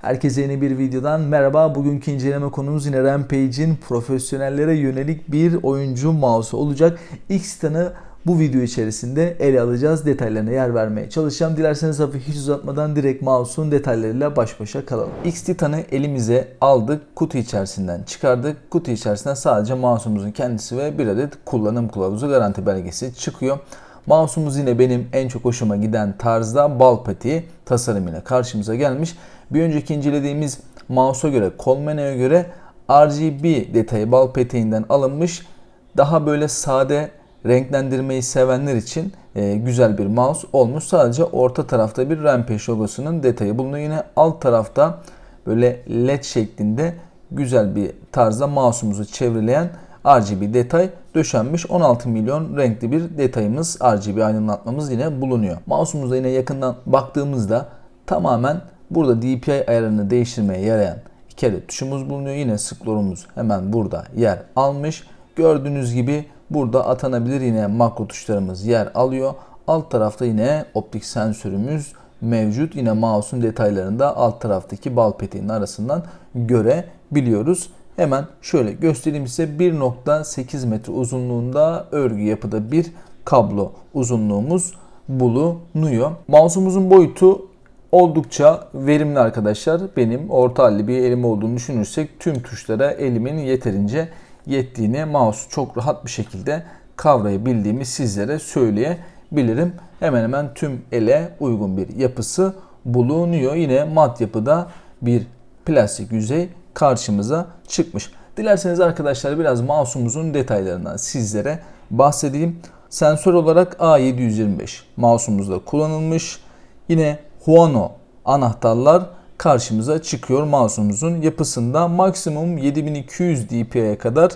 Herkese yeni bir videodan merhaba. Bugünkü inceleme konumuz yine Rampage'in profesyonellere yönelik bir oyuncu mouse'u olacak. X-Titan'ı bu video içerisinde ele alacağız. Detaylarına yer vermeye çalışacağım. Dilerseniz hafif hiç uzatmadan direkt mouse'un detaylarıyla baş başa kalalım. X-Titan'ı elimize aldık. Kutu içerisinden çıkardık. Kutu içerisinden sadece mouse'umuzun kendisi ve bir adet kullanım kılavuzu garanti belgesi çıkıyor. Mouse'umuz yine benim en çok hoşuma giden tarzda bal patiği tasarımıyla karşımıza gelmiş. Bir önceki incelediğimiz mouse'a göre, Colmene'ye göre RGB detayı bal peteğinden alınmış. Daha böyle sade renklendirmeyi sevenler için e, güzel bir mouse olmuş. Sadece orta tarafta bir Rampage logosunun detayı bulunuyor. Yine alt tarafta böyle led şeklinde güzel bir tarzda mouse'umuzu çevreleyen RGB detay döşenmiş 16 milyon renkli bir detayımız RGB aydınlatmamız yine bulunuyor. Mouse'umuza yine yakından baktığımızda tamamen burada DPI ayarını değiştirmeye yarayan iki adet tuşumuz bulunuyor. Yine scroll'umuz hemen burada yer almış. Gördüğünüz gibi burada atanabilir yine makro tuşlarımız yer alıyor. Alt tarafta yine optik sensörümüz mevcut. Yine mouse'un detaylarında alt taraftaki bal peteğinin arasından görebiliyoruz. Hemen şöyle göstereyim size 1.8 metre uzunluğunda örgü yapıda bir kablo uzunluğumuz bulunuyor. Mouse'umuzun boyutu oldukça verimli arkadaşlar. Benim orta halli bir elim olduğunu düşünürsek tüm tuşlara elimin yeterince yettiğini mouse çok rahat bir şekilde kavrayabildiğimi sizlere söyleyebilirim. Hemen hemen tüm ele uygun bir yapısı bulunuyor. Yine mat yapıda bir plastik yüzey karşımıza çıkmış. Dilerseniz arkadaşlar biraz mouse'umuzun detaylarından sizlere bahsedeyim. Sensör olarak A725 mouse'umuzda kullanılmış. Yine Huano anahtarlar karşımıza çıkıyor mouse'umuzun yapısında. Maksimum 7200 dpi'ye kadar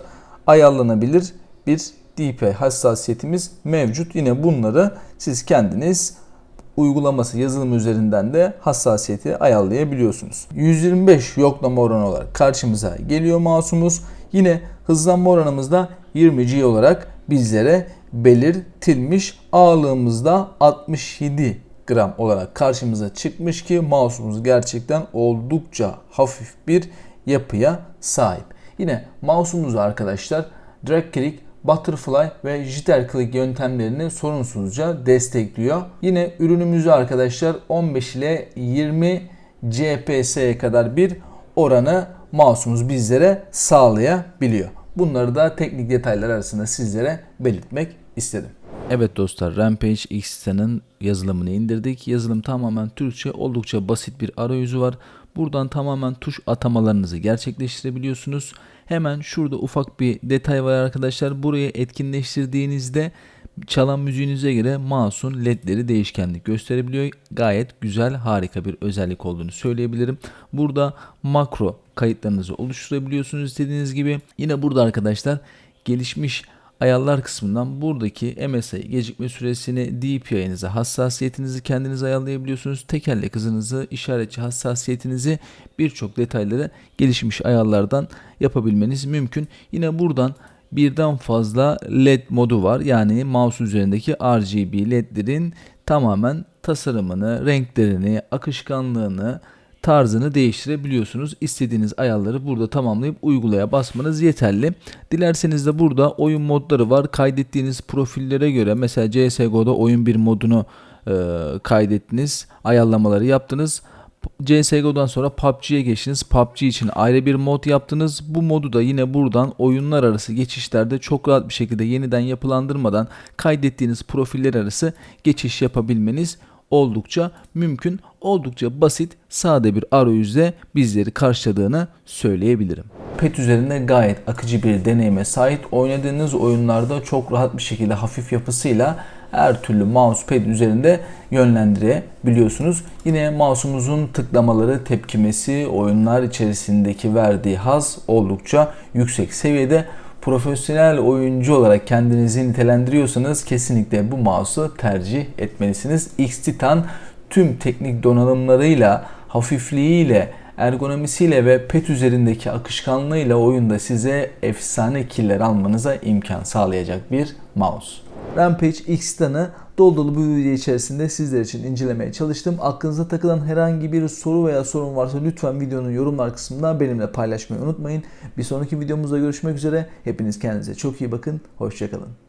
ayarlanabilir bir DPI hassasiyetimiz mevcut. Yine bunları siz kendiniz uygulaması yazılım üzerinden de hassasiyeti ayarlayabiliyorsunuz. 125 yoklama oranı olarak karşımıza geliyor mouse'umuz. Yine hızlanma oranımızda 20G olarak bizlere belirtilmiş. Ağırlığımızda 67 gram olarak karşımıza çıkmış ki mouse'umuz gerçekten oldukça hafif bir yapıya sahip. Yine mouse'umuzu arkadaşlar drag click Butterfly ve Jitter Click yöntemlerini sorunsuzca destekliyor. Yine ürünümüzü arkadaşlar 15 ile 20 CPS'ye kadar bir oranı mouse'umuz bizlere sağlayabiliyor. Bunları da teknik detaylar arasında sizlere belirtmek istedim. Evet dostlar Rampage X'nin yazılımını indirdik. Yazılım tamamen Türkçe oldukça basit bir arayüzü var. Buradan tamamen tuş atamalarınızı gerçekleştirebiliyorsunuz. Hemen şurada ufak bir detay var arkadaşlar. Burayı etkinleştirdiğinizde çalan müziğinize göre mouse'un ledleri değişkenlik gösterebiliyor. Gayet güzel, harika bir özellik olduğunu söyleyebilirim. Burada makro kayıtlarınızı oluşturabiliyorsunuz istediğiniz gibi. Yine burada arkadaşlar gelişmiş ayarlar kısmından buradaki MSI gecikme süresini DPI'nize hassasiyetinizi kendiniz ayarlayabiliyorsunuz. Tekerlek hızınızı, işaretçi hassasiyetinizi birçok detayları gelişmiş ayarlardan yapabilmeniz mümkün. Yine buradan birden fazla LED modu var. Yani mouse üzerindeki RGB ledlerin tamamen tasarımını, renklerini, akışkanlığını, tarzını değiştirebiliyorsunuz. İstediğiniz ayarları burada tamamlayıp uygulaya basmanız yeterli. Dilerseniz de burada oyun modları var. Kaydettiğiniz profillere göre mesela CSGO'da oyun bir modunu e, kaydettiniz. Ayarlamaları yaptınız. CSGO'dan sonra PUBG'ye geçtiniz. PUBG için ayrı bir mod yaptınız. Bu modu da yine buradan oyunlar arası geçişlerde çok rahat bir şekilde yeniden yapılandırmadan kaydettiğiniz profiller arası geçiş yapabilmeniz oldukça mümkün, oldukça basit, sade bir arayüzle bizleri karşıladığını söyleyebilirim. Pet üzerinde gayet akıcı bir deneyime sahip. Oynadığınız oyunlarda çok rahat bir şekilde hafif yapısıyla her türlü mousepad üzerinde yönlendirebiliyorsunuz. Yine mouse'umuzun tıklamaları, tepkimesi, oyunlar içerisindeki verdiği haz oldukça yüksek seviyede profesyonel oyuncu olarak kendinizi nitelendiriyorsanız kesinlikle bu mouse'u tercih etmelisiniz. X-Titan tüm teknik donanımlarıyla, hafifliğiyle, ergonomisiyle ve pet üzerindeki akışkanlığıyla oyunda size efsane killer almanıza imkan sağlayacak bir mouse. Rampage X-Titan'ı dolu dolu bu video içerisinde sizler için incelemeye çalıştım. Aklınıza takılan herhangi bir soru veya sorun varsa lütfen videonun yorumlar kısmında benimle paylaşmayı unutmayın. Bir sonraki videomuzda görüşmek üzere. Hepiniz kendinize çok iyi bakın. Hoşçakalın.